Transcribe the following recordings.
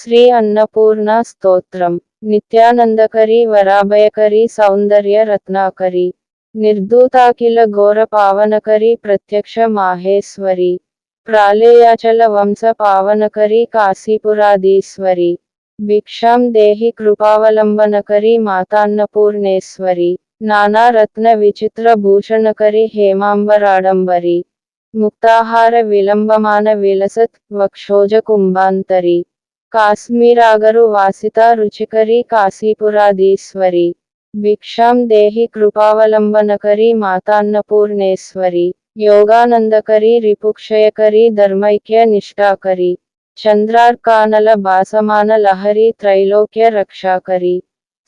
శ్రీ అన్నపూర్ణ స్తోత్రం నిత్యానందకరి వరాభయకరి సౌందర్య రత్నాకరి నిర్దూతాకిల ఘోర పావనకరి ప్రత్యక్ష మాహేశ్వరి ప్రాళేయాచల వంశ పావనకరి కాశీపురాధీశ్వరి భిక్షాం దేహి కృపావలంబనకరి మాతాన్నపూర్ణేశ్వరి నానా రత్న విచిత్ర భూషణకరి హేమాంబరాడంబరి ముక్తాహార విలంబమాన విలసత్ వక్షోజ కుంభాంతరి కాశ్మీరాగరు వాసిత రుచికరి కాశీపురాధీశ్వరి భిక్షాం దేహి కృపావలంబనకరి మాతాన్నపూర్ణేశ్వరి యోగానందకరి రిపుక్షయకరి ధర్మైక్య నిష్ఠాకరి చంద్రార్కానల భాసమాన లహరి త్రైలోక్య రక్షాకరి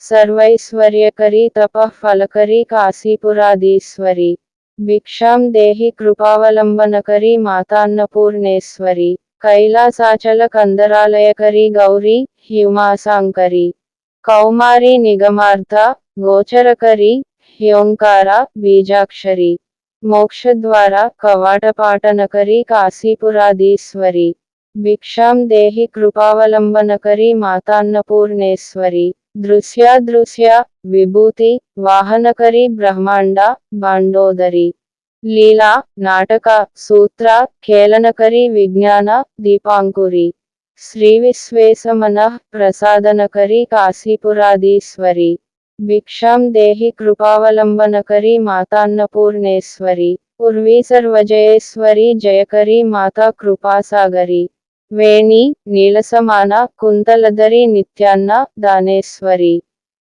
సర్వైశ్వర్యకరి తపః ఫలకరి కాశీపురాధీశ్వరి భిక్షాం దేహి కృపావలంబనకరి మాతాన్నపూర్ణేశ్వరి కైలాసాచల కందరాలయకరి గౌరీ హ్యుమాసాంకరి కౌమారి నిగమార్థ గోచరకరి హ్యోంకార బీజాక్షరి మోక్షద్వార కవాటపాటనకరి కాశీపురాధీశ్వరి భిక్షాం దేహి కృపావలంబనకరి మాతాన్నపూర్ణేశ్వరి దృశ్యాదృశ్య విభూతి వాహనకరి బ్రహ్మాండ బాండోదరి లీలా నాటక సూత్ర ఖేళనకరి విజ్ఞాన దీపాంకురి శ్రీ విశ్వేశమన ప్రసాదనకరి కాశీపురాధీశ్వరి భిక్షాం దేహి కృపావలంబనకరి మాతాన్నపూర్ణేశ్వరి ఉర్వీ సర్వజయేశ్వరి జయకరి మాతా కృపాసాగరి వేణి నీలసమాన కుంతలధరి నిత్యాన్న దానేశ్వరి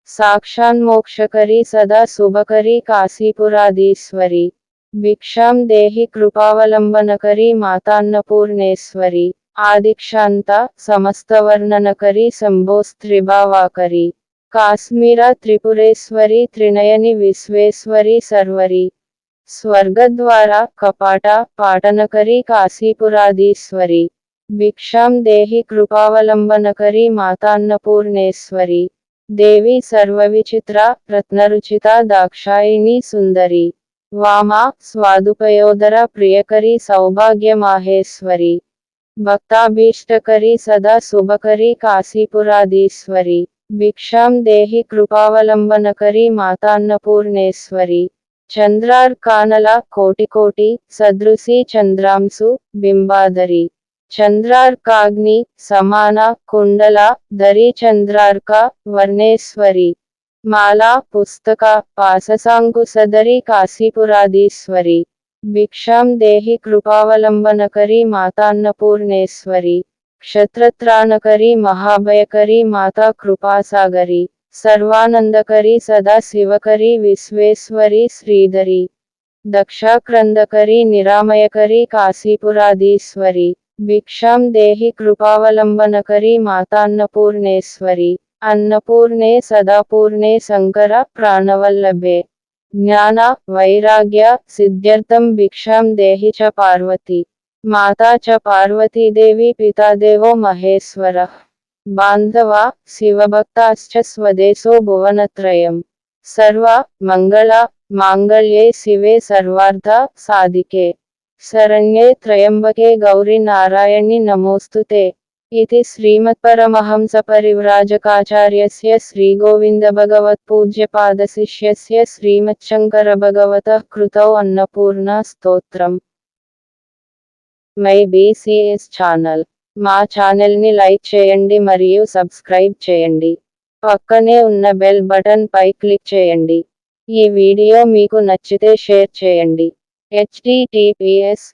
సాక్షాన్మోక్షకరి సదా శుభకరి కాశీపురాధీశ్వరి భిక్షాం దేహి కృపావలంబనకరి మాతాన్నపూర్ణేశ్వరి. ఆదిక్షాంత సమస్తవర్ణనకరి శంభోస్త్రిభావాకరి. కాశ్మీర త్రిపురేశ్వరి త్రినయని విశ్వేశ్వరి సర్వరి. స్వర్గద్వార కపాట పాటనకరి కాశీపురాధీశ్వరి. భిక్షాం దేహి కృపావలంబనకరి మాతాన్నపూర్ణేశ్వరి. దేవి సర్వవిచిత్ర రత్నరుచిత దాక్షాయిని సుందరి. వామా స్వాదుపయోదర ప్రియకరి సౌభాగ్య మాహేశ్వరి భక్తాభీష్టకరి సదా శుభకరి కాశీపురాధీశ్వరి. భిక్షాం దేహి కృపావలంబనకరి మాతాన్నపూర్ణేశ్వరి. చంద్రార్కానల కోటికోటి సదృశీ చంద్రాంశు బింబాదరి. చంద్రార్కాగ్ని సమాన కుండల దరి చంద్రార్క వర్ణేశ్వరి. माला, पुस्तक पाससांगुसदरी काशीपुरादीश्वरी। भिक्षा देहि कृपावलंबनकरी, मतान्नपूर्णेश्वरी। क्षत्रत्रानकरी, महाभयकरी, माता कृपा सागरी सर्वानंदकरी, सदा शिवकरी, विश्वेश्वरी, श्रीधरी। दक्षाक्रंदकरी, निरामयकरी, काशीपुरादीश्वरी। भिक्षा देहि कृपावलंबन कृपावलंबनकरी, मतान्नपूर्णेश्वरी। अन्नपूर्णे सदापूर्णे शंकर प्राणवल्लभे। ज्ञान वैराग्य सिद्ध्यर्थम भिक्षा देहि च पार्वती। माता च पार्वती देवी पिता देवो महेश्वर। बांधवा शिवभक्ता स्वदेशो भुवनत्रय सर्वा मंगला मंगल्ये शिवे सर्वाध साधिके। शरण्ये त्रयंबके गौरी नारायणी नमोस्तुते నమోస్తుతే इति श्रीमत्परमहंसपरिव्राजकाचार्यस्य श्रीगोविन्दभगवत्पूज्यपादशिष्यस्य श्रीमच्छङ्करभगवतः कृतौ अन्नपूर्णा స్తోత్రం మై బీసీఎస్ ఛానల్ మా ఛానల్ని లైక్ చేయండి మరియు సబ్స్క్రైబ్ చేయండి పక్కనే ఉన్న బెల్ బటన్ పై క్లిక్ చేయండి ఈ వీడియో మీకు నచ్చితే షేర్ చేయండి హెచ్టిటిపిఎస్